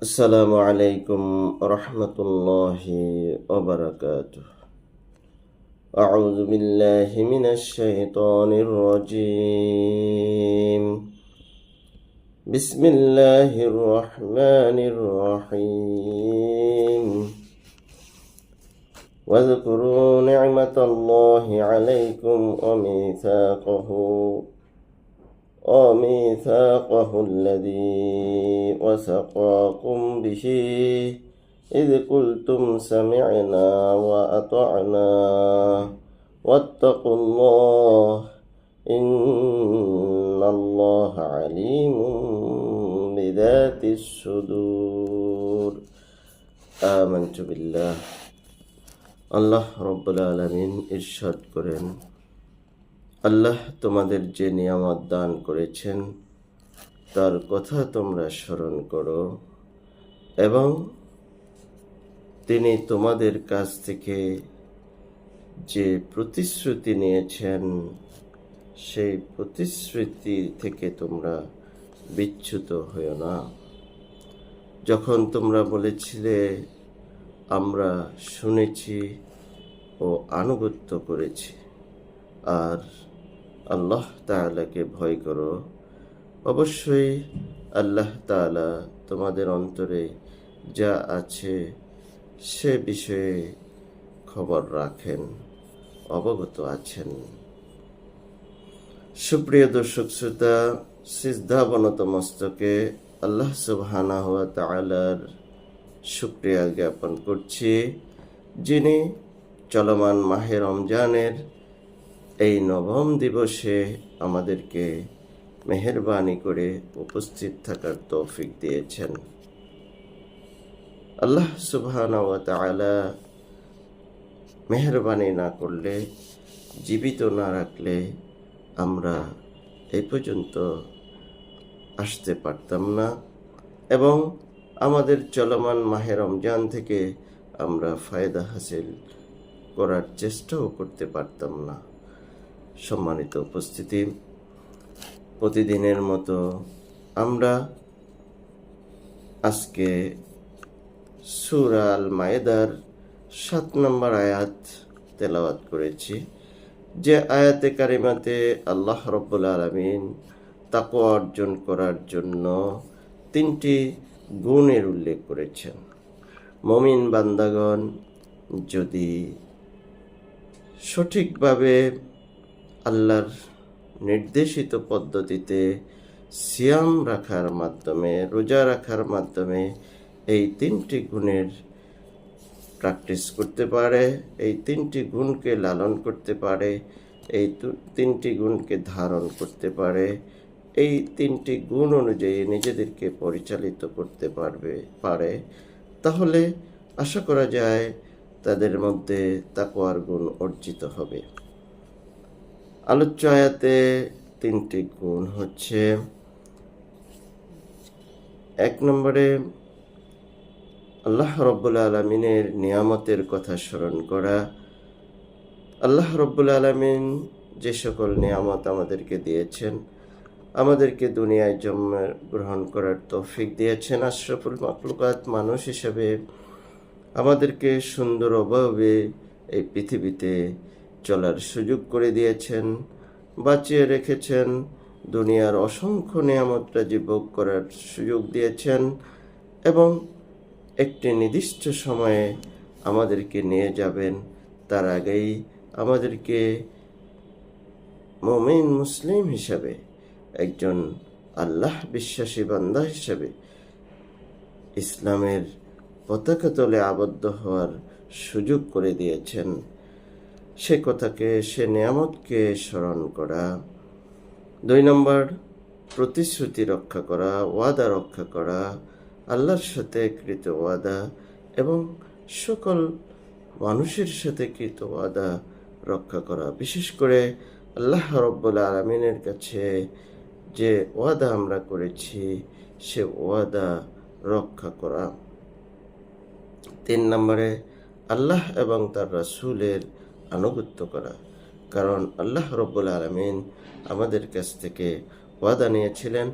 السلام عليكم ورحمة الله وبركاته. أعوذ بالله من الشيطان الرجيم. بسم الله الرحمن الرحيم. واذكروا نعمة الله عليكم وميثاقه. وميثاقه الذي وثقاكم به إذ قلتم سمعنا وأطعنا واتقوا الله إن الله عليم بذات الصدور آمنت بالله আল্লাহ রব্বুল আলমিন ইরশাদ করেন আল্লাহ তোমাদের যে নিয়ামত দান করেছেন, তার কথা তোমরা স্মরণ করো এবং তিনি তোমাদের কাছ থেকে যে প্রতিশ্রুতি নিয়েছেন, সেই প্রতিশ্রুতি থেকে তোমরা বিচ্যুত হও না। যখন তোমরা বলেছিলে, আমরা শুনেছি ও আনুগত্য করেছি, আর আল্লাহ তাআলাকে ভয় করো। অবশ্যই আল্লাহ তাআলা তোমাদের অন্তরে যা আছে সে বিষয়ে খবর রাখেন, অবগত আছেন। সুপ্রিয় দর্শক শ্রোতা সিদ্ধাবনত মস্তকে আল্লাহ সুবহানা হুয়া তাআলার শুক্রিয়া জ্ঞাপন করছি, যিনি চলমান মাহে রমজানের এই নবম দিবসে আমাদেরকে মেহরবানি করে উপস্থিত থাকার তৌফিক দিয়েছেন। আল্লাহ সুবহান ওয়া তাআলা মেহরবানি না করলে, জীবিত না রাখলে আমরা এই পর্যন্ত আসতে পারতাম না এবং আমাদের চলমান মাহে রমজান থেকে আমরা ফায়দা হাসিল করার চেষ্টাও করতে পারতাম না। সম্মানিত উপস্থিতি। প্রতিদিনের মতো আমরা আজকে সুরা আল মায়েদার সাত নম্বর আয়াত তেলাওয়াত করেছি। যে আয়াতে কারিমাতে আল্লাহ রব্বুল আলমিন তাকো অর্জন করার জন্য তিনটি গুণের উল্লেখ করেছেন। মমিন বান্দাগণ যদি সঠিকভাবে আল্লাহর নির্দেশিত পদ্ধতিতে সিয়াম রাখার মাধ্যমে, রোজা রাখার মাধ্যমে এই তিনটি গুণের প্র্যাকটিস করতে পারে, এই তিনটি গুণকে লালন করতে পারে, এই তিনটি গুণকে ধারণ করতে পারে, এই তিনটি গুণ অনুযায়ী নিজেদেরকে পরিচালিত করতে পারবে, পারে। তাহলে আশা করা যায় তাদের মধ্যে তাকোয়ার গুণ অর্জিত হবে। আলোচ্য আয়াতে তিনটি গুণ হচ্ছে, এক নম্বরে, আল্লাহ রব্বুল আলমিনের নিয়ামতের কথা স্মরণ করা। আল্লাহ রব্বুল আলমিন যে সকল নিয়ামত আমাদেরকে দিয়েছেন, আমাদেরকে দুনিয়ায় জন্ম গ্রহণ করার তৌফিক দিয়েছেন। আশরফুল মাকলুকাত মানুষ হিসেবে আমাদেরকে সুন্দর অভাবে এই পৃথিবীতে চলার সুযোগ করে দিয়েছেন, বাঁচিয়ে রেখেছেন, দুনিয়ার অসংখ্য নিয়ামতটা ভোগ করার সুযোগ দিয়েছেন এবং একটি নির্দিষ্ট সময়ে আমাদেরকে নিয়ে যাবেন। তার আগেই আমাদেরকে মমিন মুসলিম হিসাবে, একজন আল্লাহ বিশ্বাসী বান্দা হিসাবে ইসলামের পতাকা তলে আবদ্ধ হওয়ার সুযোগ করে দিয়েছেন। সে কথাকে, সে নিয়ামতকে স্মরণ করা। দুই নম্বর, প্রতিশ্রুতি রক্ষা করা, ওয়াদা রক্ষা করা, আল্লাহর সাথে কৃত ওয়াদা এবং সকল মানুষের সাথে কৃত ওয়াদা রক্ষা করা। বিশেষ করে আল্লাহ রব্বুল আলমিনের কাছে যে ওয়াদা আমরা করেছি, সে ওয়াদা রক্ষা করা। তিন নম্বরে, আল্লাহ এবং তার রাসুলের আনুগত্য করা। কারণ আল্লাহ রব্বুল আলমিন আমাদের কাছ থেকে ওয়াদা নিয়েছিলেন।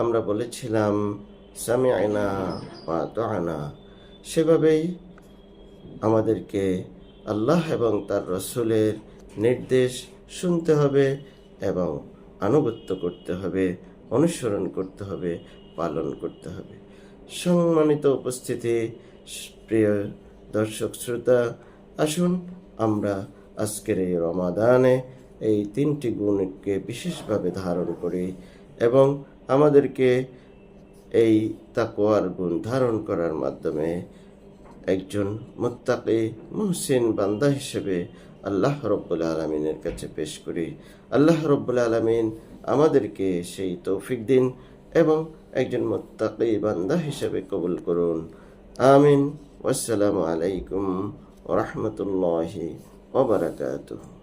আমরা বলেছিলাম, সামিআনা ওয়া আতানা সেভাবেই আমাদেরকে আল্লাহ এবং তার রসুলের নির্দেশ শুনতে হবে এবং আনুগত্য করতে হবে, অনুসরণ করতে হবে, পালন করতে হবে। সম্মানিত উপস্থিতি, প্রিয় দর্শক, শ্রোতা, আসুন আমরা আজকের এই রমাদানে এই তিনটি গুণকে বিশেষভাবে ধারণ করি এবং আমাদেরকে এই তাকোয়ার গুণ ধারণ করার মাধ্যমে একজন মুত্তাকি মুহসিন বান্দা হিসেবে আল্লাহ রব্বুল আলমিনের কাছে পেশ করি। আল্লাহ রব্বুল আলমিন আমাদেরকে সেই তৌফিক দিন এবং একজন মুত্তাকি বান্দা হিসেবে কবুল করুন। আমিন। আসসালামু আলাইকুম ওরহমতুল্লাহি wabarakatuh.